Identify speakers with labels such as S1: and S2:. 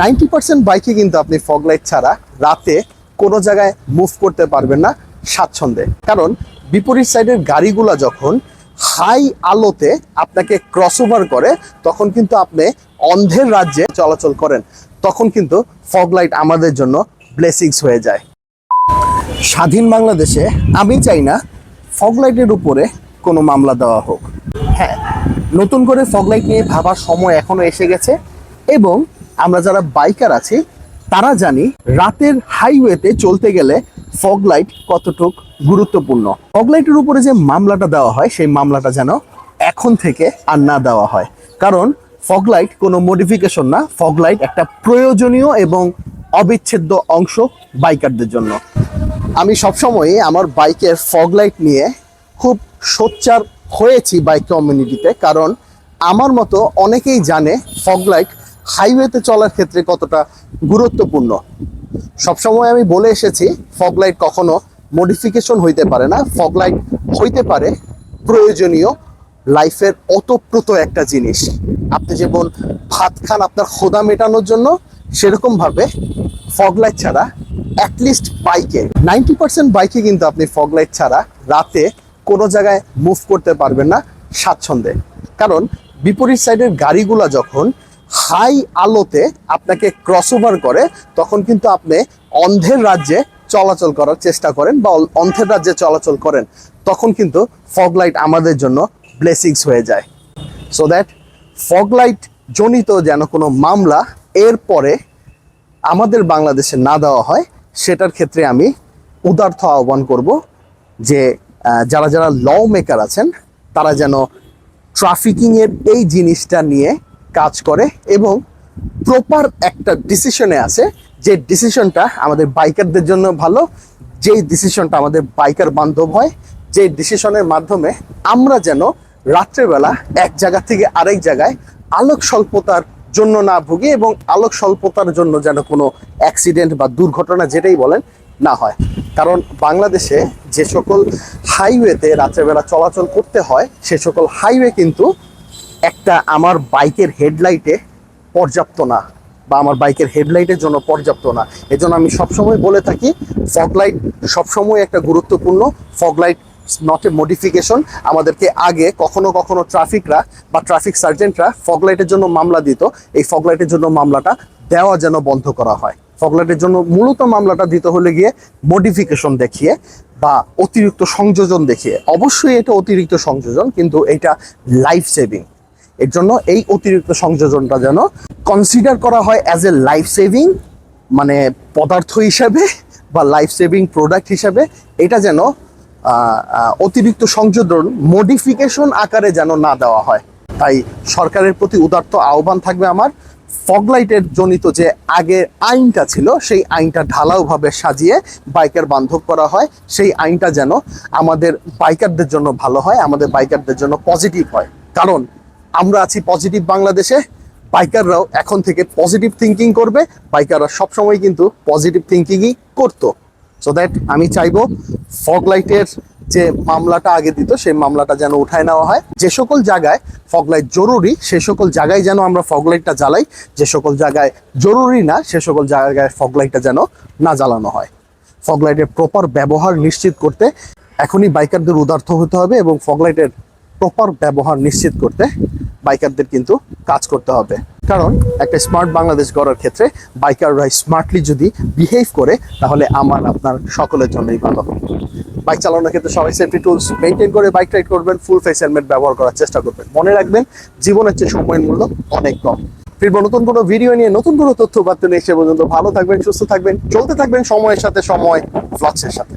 S1: Ninety percent বাইকে কিন্তু আপনি ফগ লাইট ছাড়া রাতে কোনো জায়গায় মুভ করতে পারবেন না স্বাচ্ছন্দ্যে। কারণ বিপরীত সাইডের গাড়িগুলো যখন হাই আলোতে আপনাকে ক্রস ওভার করে, তখন কিন্তু আপনি অন্ধের রাজ্যে চলাচল করেন। তখন কিন্তু ফগ লাইট আমাদের জন্য ব্লেসিংস হয়ে যায়। স্বাধীন বাংলাদেশে আমি চাই না ফগ লাইটের উপরে কোনো মামলা দেওয়া হোক। হ্যাঁ নতুন করে ফগ লাইট নিয়ে ভাবার সময় এখনও এসে গেছে এবং আমরা যারা বাইকার আছি, তারা জানি রাতের হাইওয়েতে চলতে গেলে ফগ লাইট কতটুক গুরুত্বপূর্ণ। ফগ লাইটের উপরে যে মামলাটা দেওয়া হয়, সেই মামলাটা যেন এখন থেকে আর না দেওয়া হয়। কারণ ফগ লাইট কোনো মডিফিকেশন না ফগ লাইট একটা প্রয়োজনীয় এবং অবিচ্ছেদ্য অংশ বাইকারদের জন্য। আমি সবসময় আমার বাইকের ফগ লাইট নিয়ে খুব সোচ্চার হয়েছি বাইক কমিউনিটিতে কারণ আমার মতো অনেকেই জানে ফগ লাইট হাইওয়েতে চলার ক্ষেত্রে কতটা গুরুত্বপূর্ণ? সবসময় আমি বলে এসেছি ফগ লাইট কখনো মডিফিকেশন হইতে পারে না। ফগ লাইট হইতে পারে, প্রয়োজনীয় লাইফের অতপ্রত একটা জিনিস। আপনি যেমন ভাত খান আপনার খোদা মেটানোর জন্য, সেরকম ভাবে ফগ লাইট ছাড়া অ্যাটলিস্ট বাইকে নাইনটি পার্সেন্ট বাইকে কিন্তু আপনি ফগ লাইট ছাড়া রাতে কোনো জায়গায় মুভ করতে পারবেন না স্বাচ্ছন্দ্যে। কারণ বিপরীত সাইডের গাড়িগুলা যখন হাই আলোতে আপনাকে ক্রস ওভার করে, তখন কিন্তু আপনি অন্ধের রাজ্যে চলাচল করার চেষ্টা করেন বা অন্ধের রাজ্যে চলাচল করেন, তখন কিন্তু ফগ লাইট আমাদের জন্য ব্লেসিংস হয়ে যায়। সো দ্যাট ফগ লাইট জনিত যেন কোনো মামলা এরপরে আমাদের বাংলাদেশে না দেওয়া হয়, সেটার ক্ষেত্রে আমি উদার্থ আহ্বান করব যে যারা যারা ল মেকার আছেন, তারা যেন ট্রাফিকিংয়ের এই জিনিসটা নিয়ে কাজ করে এবং প্রপার একটা ডিসিশনে আছে যে ডিসিশনটা আমাদের বাইকারদের জন্য ভালো, যেই ডিসিশনটা আমাদের বাইকার বান্ধব হয় যে ডিসিশনের মাধ্যমে আমরা যেন রাত্রেবেলা এক জায়গা থেকে আরেক জায়গায় আলোক স্বল্পতার জন্য না ভুগি এবং আলোক স্বল্পতার জন্য যেন কোনো অ্যাক্সিডেন্ট বা দুর্ঘটনা যেটাই বলেন না হয়। কারণ বাংলাদেশে যে সকল হাইওয়েতে রাত্রেবেলা চলাচল করতে হয়, সে সকল হাইওয়ে কিন্তু একটা আমার বাইকের হেডলাইটে পর্যাপ্ত না, বা আমার বাইকের হেডলাইটের জন্য পর্যাপ্ত না। এজন্য আমি সবসময় বলে থাকি ফগ লাইট সবসময় একটা গুরুত্বপূর্ণ fog light not a modification আমাদেরকে আগে কখনো কখনো ট্রাফিকরা বা ট্রাফিক সার্জেন্টরা ফগ লাইটের জন্য মামলা দিত। এই ফগ লাইটের জন্য মামলাটা দেওয়া যেন বন্ধ করা হয়। ফগ লাইটের জন্য মূলত মামলাটা দিতে হলে গিয়ে মডিফিকেশন দেখিয়ে বা অতিরিক্ত সংযোজন দেখিয়ে। অবশ্যই এটা অতিরিক্ত সংযোজন, কিন্তু এটা লাইফ সেভিং এর জন্য এই অতিরিক্ত সংযোজনটা যেন কনসিডার করা হয় অ্যাজ এ লাইফ সেভিং মানে পদার্থ হিসাবে বা লাইফ সেভিং প্রোডাক্ট হিসাবে। এটা যেন অতিরিক্ত সংযোজন মডিফিকেশন আকারে যেন না দেওয়া হয়। তাই সরকারের প্রতি উদার্ত আহ্বান থাকবে আমার। ফগলাইটের জনিত যে আগের আইনটা ছিল, সেই আইনটা ঢালাওভাবে সাজিয়ে বাইকার বান্ধব করা হয়। সেই আইনটা যেন আমাদের বাইকারদের জন্য ভালো হয়, আমাদের বাইকারদের জন্য পজিটিভ হয়। কারণ আমরা আছি পজিটিভ বাংলাদেশে। বাইকাররাও এখন থেকে পজিটিভ থিঙ্কিং করবে। বাইকাররা সবসময় কিন্তু পজিটিভ থিঙ্কিংই করতো। সো দ্যাট আমি চাইব ফগ লাইটের যে মামলাটা আগে দিত, সেই মামলাটা যেন উঠায় নেওয়া হয়। যে সকল জায়গায় ফগ লাইট জরুরি, সে সকল জায়গায় যেন আমরা ফগ লাইটটা জ্বালাই। যে সকল জায়গায় জরুরি না, সে সকল জায়গায় ফগ লাইটটা যেন না জ্বালানো হয়। ফগ লাইটের প্রপার ব্যবহার নিশ্চিত করতে এখনই বাইকারদের উদার্থ হতে হবে এবং ফগ লাইটের প্রপার ব্যবহার নিশ্চিত করতে বাইকারদের কিন্তু কাজ করতে হবে। কারণ একটা স্মার্ট বাংলাদেশ গড়ার ক্ষেত্রে বাইকাররা স্মার্টলি যদি বিহেভ করে, তাহলে আমার, আপনার সকলের জন্যই ভালো। বাইক চালানোর ক্ষেত্রে সবাই সেফটি টুলস মেনটেন করে বাইক রাইড করবেন ফুল ফেস হেলমেট ব্যবহার করার চেষ্টা করবেন। মনে রাখবেন, জীবনের চেয়ে সময়ের মূল্য অনেক কম। ফিরবো নতুন কোনো ভিডিও নিয়ে, নতুন কোনো তথ্য বার্তা নিয়ে, সে পর্যন্ত ভালো থাকবেন, সুস্থ থাকবেন, চলতে থাকবেন সময়ের সাথে সময় ফ্লক্সের সাথে।